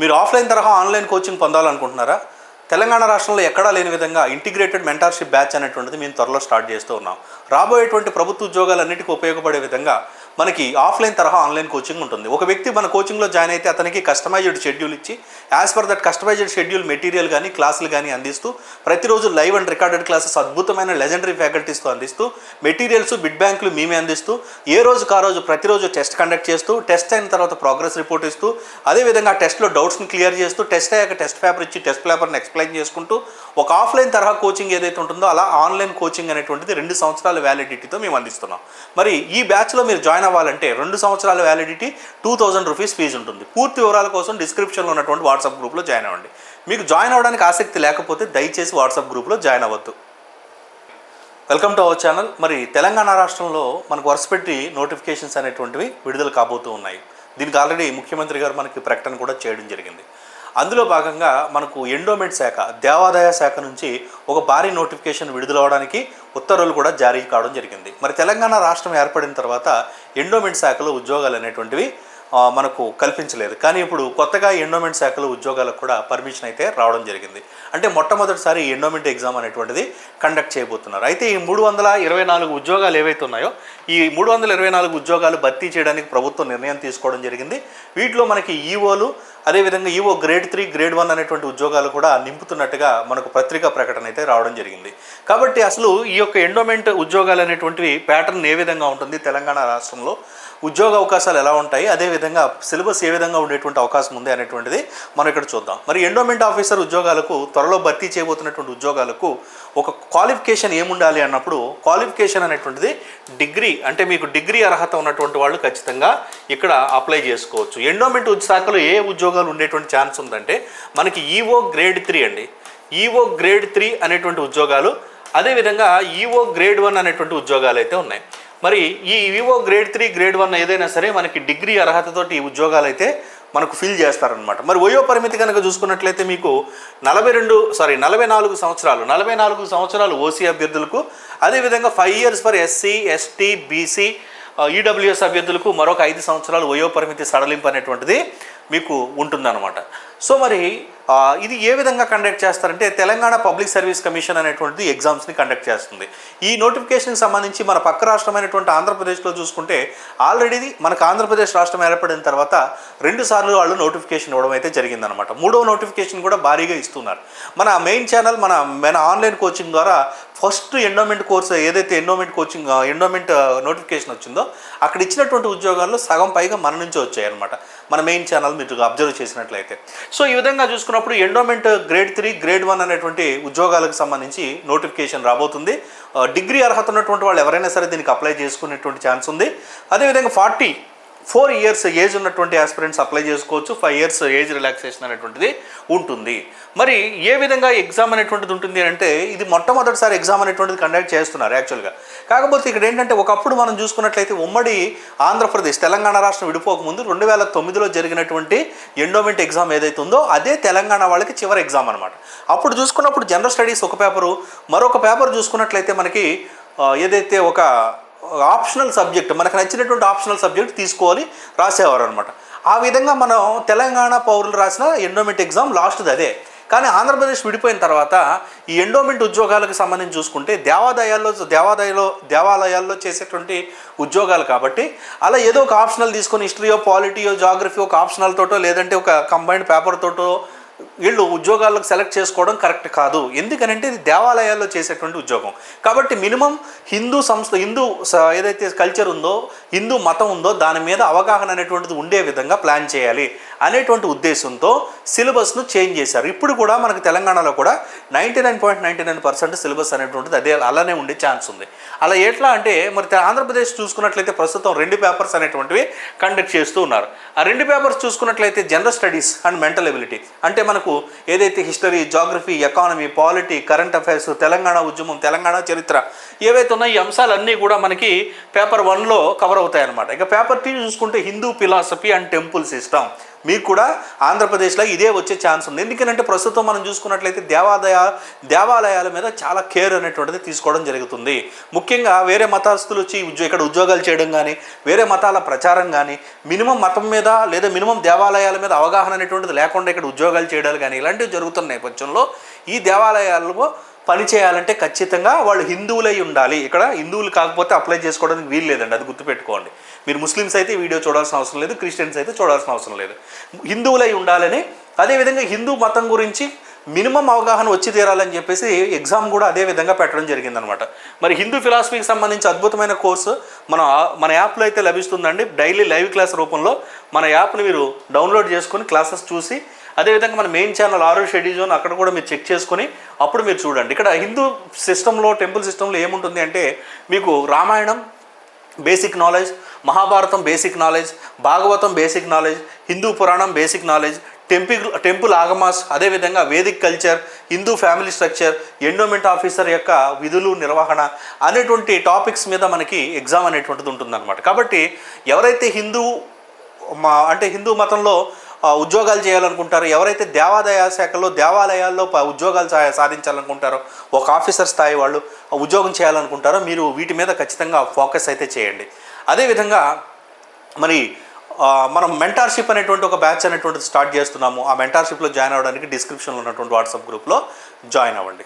మీరు ఆఫ్లైన్ తరహా online coaching పొందాలనుకుంటున్నారా? Telangana రాష్ట్రంలో ఎక్కడా లేని విధంగా ఇంటిగ్రేటెడ్ మెంటార్షిప్ బ్యాచ్ అనేటువంటిది మేము త్వరలో స్టార్ట్ చేస్తూ ఉన్నాం. రాబోయేటువంటి ప్రభుత్వ ఉద్యోగాలన్నిటికీ ఉపయోగపడే విధంగా మనకి ఆఫ్లైన్ తరహా ఆన్లైన్ కోచింగ్ ఉంటుంది. ఒక వ్యక్తి మన కోచింగ్లో జాయిన్ అయితే అతనికి కస్టమైజ్డ్ షెడ్యూల్ ఇచ్చి as per that customized schedule material కానీ క్లాసులు కానీ అందిస్తూ ప్రతిరోజు లైవ్ అండ్ రికార్డెడ్ క్లాసెస్ అద్భుతమైన లెజెండరీ ఫ్యాకల్టీస్తో అందిస్తూ మెటీరియల్స్ బిడ్ బ్యాంకులు మేమే అందిస్తూ ఏ రోజుకు ఆ రోజు ప్రతిరోజు టెస్ట్ కండక్ట్ చేస్తూ టెస్ట్ అయిన తర్వాత ప్రోగ్రెస్ రిపోర్ట్ ఇస్తూ అదేవిధంగా టెస్ట్లో డౌట్స్ని క్లియర్ చేస్తూ టెస్ట్ అయ్యాక టెస్ట్ పేపర్ ఇచ్చి టెస్ట్ పేపర్ని ఎక్స్ప్లెయిన్ చేసుకుంటూ ఒక ఆఫ్లైన్ తరహా కోచింగ్ ఏదైతే ఉంటుందో అలా ఆన్లైన్ కోచింగ్ అనేటువంటిది రెండు సంవత్సరాల వ్యాలిడిటీతో మేము అందిస్తున్నాం. మరి ఈ బ్యాచ్లో మీరు జాయిన్ అవ్వాలంటే రెండు సంవత్సరాల validity two thousand rupees fee ఉంటుంది. పూర్తి వివరాల కోసం డిస్క్రిప్షన్లో ఉన్నటువంటి వాట్సాప్ గ్రూప్లో జాయిన్ అవ్వండి. మీకు జాయిన్ అవ్వడానికి ఆసక్తి లేకపోతే దయచేసి వాట్సాప్ గ్రూప్లో జాయిన్ అవ్వద్దు. వెల్కమ్ టు అవర్ ఛానల్ మరి తెలంగాణ రాష్ట్రంలో మనకు వరుసపెట్టి నోటిఫికేషన్స్ అనేటువంటివి విడుదల కాబోతూ ఉన్నాయి. దీనికి ఆల్రెడీ ముఖ్యమంత్రి గారు మనకి ప్రకటన కూడా చేయడం జరిగింది. అందులో భాగంగా మనకు ఎండోమెంట్ శాఖ దేవాదాయ శాఖ నుంచి ఒక భారీ నోటిఫికేషన్ విడుదలవడానికి ఉత్తర్వులు కూడా జారీ కావడం జరిగింది. మరి తెలంగాణ రాష్ట్రం ఏర్పడిన తర్వాత ఎండోమెంట్ శాఖలో ఉద్యోగాలు అనేటువంటివి మనకు కల్పించలేదు. కానీ ఇప్పుడు కొత్తగా ఎండోమెంట్ శాఖలో ఉద్యోగాలకు కూడా పర్మిషన్ అయితే రావడం జరిగింది. అంటే మొట్టమొదటిసారి ఎండోమెంట్ ఎగ్జామ్ అనేటువంటిది కండక్ట్ చేయబోతున్నారు. అయితే ఈ మూడు వందల ఇరవై నాలుగు ఉద్యోగాలు ఏవైతే ఉన్నాయో ఈ మూడు వందల ఇరవై నాలుగు ఉద్యోగాలు భర్తీ చేయడానికి ప్రభుత్వం నిర్ణయం తీసుకోవడం జరిగింది. వీటిలో మనకి ఈఓలు అదేవిధంగా EO grade three grade one అనేటువంటి ఉద్యోగాలు కూడా నింపుతున్నట్టుగా మనకు పత్రికా ప్రకటన అయితే రావడం జరిగింది. కాబట్టి అసలు ఈ యొక్క ఎండోమెంట్ ఉద్యోగాలు అనేటువంటివి ప్యాటర్న్ ఏ విధంగా ఉంటుంది తెలంగాణ రాష్ట్రంలో? ఉద్యోగ అవకాశాలు ఎలా ఉంటాయి? అదేవిధంగా సిలబస్ ఏ విధంగా ఉండేటువంటి అవకాశం ఉంది అనేటువంటిది మనం ఇక్కడ చూద్దాం. మరి ఎండోమెంట్ ఆఫీసర్ ఉద్యోగాలకు త్వరలో భర్తీ చేయబోతున్నటువంటి ఉద్యోగాలకు ఒక క్వాలిఫికేషన్ ఏముండాలి అన్నప్పుడు క్వాలిఫికేషన్ అనేటువంటిది డిగ్రీ అంటే మీకు డిగ్రీ అర్హత ఉన్నటువంటి వాళ్ళు ఖచ్చితంగా ఇక్కడ అప్లై చేసుకోవచ్చు. ఎండోమెంట్ శాఖలో ఏ ఉద్యోగాలు ఉండేటువంటి ఛాన్స్ ఉందంటే మనకి ఈఓ గ్రేడ్ త్రీ అండి. ఈఓ గ్రేడ్ త్రీ అనేటువంటి ఉద్యోగాలు అదేవిధంగా ఈఓ గ్రేడ్ వన్ అనేటువంటి ఉద్యోగాలు అయితే ఉన్నాయి. మరి ఈ EO grade three grade one ఏదైనా సరే మనకి డిగ్రీ అర్హతతోటి ఈ ఉద్యోగాలు అయితే మనకు ఫిల్ చేస్తారనమాట మరి వయో పరిమితి కనుక చూసుకున్నట్లయితే మీకు నలభై రెండు సారీ నలభై నాలుగు సంవత్సరాలు నలభై నాలుగు సంవత్సరాలు ఓసీ అభ్యర్థులకు అదేవిధంగా five years for SC ST BC EWS అభ్యర్థులకు మరొక ఐదు సంవత్సరాలు వయో పరిమితి సడలింపు అనేటువంటిది మీకు ఉంటుందన్నమాట. సో మరి ఇది ఏ విధంగా కండక్ట్ చేస్తారంటే తెలంగాణ పబ్లిక్ సర్వీస్ కమిషన్ అనేటువంటిది ఎగ్జామ్స్ని కండక్ట్ చేస్తుంది. ఈ నోటిఫికేషన్కి సంబంధించి మన పక్క రాష్ట్రమైనటువంటి ఆంధ్రప్రదేశ్లో చూసుకుంటే ఆల్రెడీ మనకు ఆంధ్రప్రదేశ్ రాష్ట్రం ఏర్పడిన తర్వాత రెండు సార్లు వాళ్ళు నోటిఫికేషన్ ఇవ్వడం అయితే జరిగిందనమాట మూడో నోటిఫికేషన్ కూడా భారీగా ఇస్తున్నారు. మన మెయిన్ ఛానల్ మన మన ఆన్లైన్ కోచింగ్ ద్వారా ఫస్ట్ ఎండోమెంట్ కోర్స్ ఏదైతే ఎండోమెంట్ కోచింగ్ ఎండోమెంట్ నోటిఫికేషన్ వచ్చిందో అక్కడ ఇచ్చినటువంటి ఉద్యోగాల్లో సగం పైగా మన నుంచి వచ్చాయి అనమాట మన మెయిన్ ఛానల్ మీరు అబ్జర్వ్ చేసినట్లయితే. సో ఈ విధంగా చూసుకున్నప్పుడు endowment grade three grade one అనేటువంటి ఉద్యోగాలకు సంబంధించి నోటిఫికేషన్ రాబోతుంది. డిగ్రీ అర్హత ఉన్నటువంటి వాళ్ళు ఎవరైనా సరే దీనికి అప్లై చేసుకునేటువంటి ఛాన్స్ ఉంది. అదేవిధంగా ఫార్టీ ఫోర్ ఇయర్స్ ఏజ్ ఉన్నటువంటి ఆస్పిరెంట్స్ అప్లై చేసుకోవచ్చు. ఫైవ్ ఇయర్స్ ఏజ్ రిలాక్సేషన్ అనేటువంటిది ఉంటుంది. మరి ఏ విధంగా ఎగ్జామ్ అనేటువంటిది ఉంటుంది అంటే ఇది మొట్టమొదటిసారి ఎగ్జామ్ అనేటువంటిది కండక్ట్ చేస్తున్నారు యాక్చువల్గా కాకపోతే ఇక్కడ ఏంటంటే ఒకప్పుడు మనం చూసుకున్నట్లయితే ఉమ్మడి ఆంధ్రప్రదేశ్ తెలంగాణ రాష్ట్రం విడిపోక ముందు రెండు వేల తొమ్మిదిలో జరిగినటువంటి ఎండోమెంట్ ఎగ్జామ్ ఏదైతే ఉందో అదే తెలంగాణ వాళ్ళకి చివరి ఎగ్జామ్ అనమాట అప్పుడు చూసుకున్నప్పుడు జనరల్ స్టడీస్ ఒక పేపరు మరొక పేపర్ చూసుకున్నట్లయితే మనకి ఏదైతే ఒక ఆప్షనల్ సబ్జెక్ట్ మనకు నచ్చినటువంటి ఆప్షనల్ సబ్జెక్ట్ తీసుకోవాలి రాసేవారు అనమాట ఆ విధంగా మనం తెలంగాణ పౌరులు రాసిన ఎండోమెంట్ ఎగ్జామ్ లాస్ట్ది అదే. కానీ ఆంధ్రప్రదేశ్ విడిపోయిన తర్వాత ఈ ఎండోమెంట్ ఉద్యోగాలకు సంబంధించి చూసుకుంటే దేవాదాయాల్లో దేవాదాయలో దేవాలయాల్లో చేసేటువంటి ఉద్యోగాలు కాబట్టి అలా ఏదో ఒక ఆప్షనల్ తీసుకొని హిస్టరీయో పాలిటీయో జాగ్రఫీ ఒక ఆప్షనల్ తోటో లేదంటే ఒక కంబైన్డ్ పేపర్ తోటో వీళ్ళు ఉద్యోగాలకు సెలెక్ట్ చేసుకోవడం కరెక్ట్ కాదు. ఎందుకనంటే ఇది దేవాలయాల్లో చేసేటువంటి ఉద్యోగం. కాబట్టి మినిమం హిందూ సంస్థ హిందూ ఏదైతే కల్చర్ ఉందో హిందూ మతం ఉందో దాని మీద అవగాహన అనేటువంటిది ఉండే విధంగా ప్లాన్ చేయాలి అనేటువంటి ఉద్దేశంతో సిలబస్ను చేంజ్ చేశారు. ఇప్పుడు కూడా మనకు తెలంగాణలో కూడా ninety nine point ninety nine percent syllabus అనేటువంటిది అదే అలానే ఉండే ఛాన్స్ ఉంది. అలా ఎట్లా అంటే మరి ఆంధ్రప్రదేశ్ చూసుకున్నట్లయితే ప్రస్తుతం రెండు పేపర్స్ అనేటువంటివి కండక్ట్ చేస్తూ ఉన్నారు. ఆ రెండు పేపర్స్ చూసుకున్నట్లయితే general studies and mental ability అంటే మనకు ఏదైతే history geography economy polity current affairs Telangana ఉద్యమం తెలంగాణ చరిత్ర ఏవైతే ఉన్నాయో ఈ అంశాలన్నీ కూడా మనకి పేపర్ వన్లో కవర్ అవుతాయి అనమాట ఇక పేపర్ టీ చూసుకుంటే Hindu philosophy and temple system. మీకు కూడా ఆంధ్రప్రదేశ్లో ఇదే వచ్చే ఛాన్స్ ఉంది. ఎందుకంటే ప్రస్తుతం మనం చూసుకున్నట్లయితే దేవాదాయ దేవాలయాల మీద చాలా కేర్ అనేటువంటిది తీసుకోవడం జరుగుతుంది. ముఖ్యంగా వేరే మతస్థులు వచ్చి ఇక్కడ ఉద్యోగాలు చేయడం కానీ వేరే మతాల ప్రచారం కానీ మినిమం మతం మీద లేదా మినిమం దేవాలయాల మీద అవగాహన అనేటువంటిది లేకుండా ఇక్కడ ఉద్యోగాలు చేయడాలు కానీ ఇలాంటివి జరుగుతున్న నేపథ్యంలో ఈ దేవాలయాల్లో పని చేయాలంటే ఖచ్చితంగా వాళ్ళు హిందువులై ఉండాలి. ఇక్కడ హిందువులు కాకపోతే అప్లై చేసుకోవడానికి వీలు లేదండి. అది గుర్తుపెట్టుకోండి. మీరు ముస్లిమ్స్ అయితే వీడియో చూడాల్సిన అవసరం లేదు. క్రిస్టియన్స్ అయితే చూడాల్సిన అవసరం లేదు. హిందువులై ఉండాలని అదేవిధంగా హిందూ మతం గురించి మినిమం అవగాహన వచ్చి తీరాలని చెప్పేసి ఎగ్జామ్ కూడా అదే విధంగా పెట్టడం జరిగిందనమాట. మరి హిందూ ఫిలాసఫీకి సంబంధించి అద్భుతమైన కోర్సు మన మన యాప్లో అయితే లభిస్తుందండి. డైలీ లైవ్ క్లాస్ రూపంలో మన యాప్ని మీరు డౌన్లోడ్ చేసుకొని క్లాసెస్ చూసి అదేవిధంగా మన మెయిన్ ఛానల్ ఆరో షెడ్యూల్ జోన్ అక్కడ కూడా మీరు చెక్ చేసుకొని అప్పుడు మీరు చూడండి. ఇక్కడ హిందూ సిస్టంలో టెంపుల్ సిస్టంలో ఏముంటుంది అంటే మీకు Ramayanam basic knowledge Mahabharatam basic knowledge Bhagavatam basic knowledge Hindu Puranam basic knowledge temple temple Agamas అదేవిధంగా Vedic culture Hindu family structure endowment officer యొక్క విధులు నిర్వహణ అనేటువంటి టాపిక్స్ మీద మనకి ఎగ్జామ్ అనేటువంటిది ఉంటుందన్నమాట. కాబట్టి ఎవరైతే హిందూ మా అంటే హిందూ మతంలో ఉద్యోగాలు చేయాలనుకుంటారో. ఎవరైతే దేవాదాయ శాఖలో దేవాలయాల్లో ప- ఉద్యోగాలు సా- సాధించాలనుకుంటారో ఒక ఆఫీసర్ స్థాయి వాళ్ళు ఉద్యోగం చేయాలనుకుంటారో మీరు వీటి మీద ఖచ్చితంగా ఫోకస్ అయితే చేయండి. అదేవిధంగా మరి మనం మెంటార్షిప్ అనేటువంటి ఒక బ్యాచ్ అనేటువంటిది స్టార్ట్ చేస్తున్నాము. ఆ మెంటార్షిప్లో జాయిన్ అవ్వడానికి డిస్క్రిప్షన్లో ఉన్నటువంటి వాట్సాప్ గ్రూప్లో జాయిన్ అవ్వండి.